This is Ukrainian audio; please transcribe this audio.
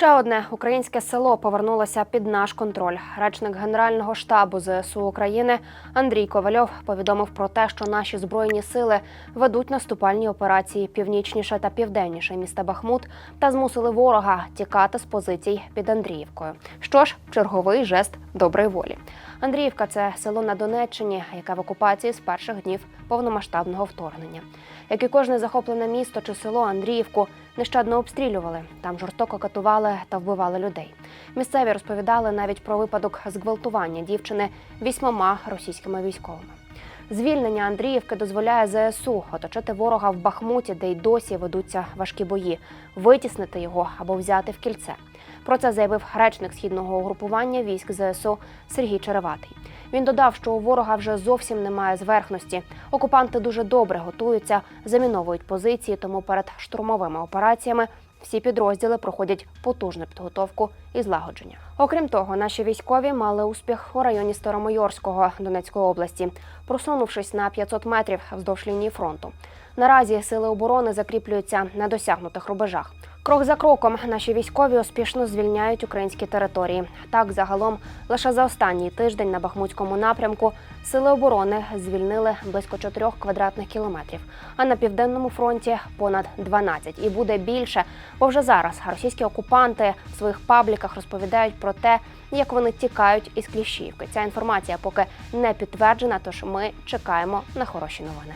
Ще одне українське село повернулося під наш контроль. Речник Генерального штабу ЗСУ України Андрій Ковальов повідомив про те, що наші збройні сили ведуть наступальні операції північніше та південніше міста Бахмут та змусили ворога тікати з позицій під Андріївкою. Що ж, черговий жест доброї волі. Андріївка це село на Донеччині, яке в окупації з перших днів повномасштабного вторгнення. Як і кожне захоплене місто чи село Андріївку нещадно обстрілювали. Там жорстоко катували та вбивали людей. Місцеві розповідали навіть про випадок зґвалтування дівчини вісьмома російськими військовими. Звільнення Андріївки дозволяє ЗСУ оточити ворога в Бахмуті, де й досі ведуться важкі бої, витіснити його або взяти в кільце. Про це заявив речник східного угрупування військ ЗСУ Сергій Череватий. Він додав, що у ворога вже зовсім немає зверхності. Окупанти дуже добре готуються, заміновують позиції, тому перед штурмовими операціями всі підрозділи проходять потужну підготовку і злагодження. Окрім того, наші військові мали успіх у районі Старомайорського Донецької області, просунувшись на 500 метрів вздовж лінії фронту. Наразі сили оборони закріплюються на досягнутих рубежах. Крок за кроком наші військові успішно звільняють українські території. Так, загалом, лише за останній тиждень на Бахмутському напрямку сили оборони звільнили близько 4 квадратних кілометрів, а на південному фронті понад 12. І буде більше, бо вже зараз російські окупанти в своїх пабліках розповідають про те, як вони тікають із Кліщівки. Ця інформація поки не підтверджена, тож ми чекаємо на хороші новини.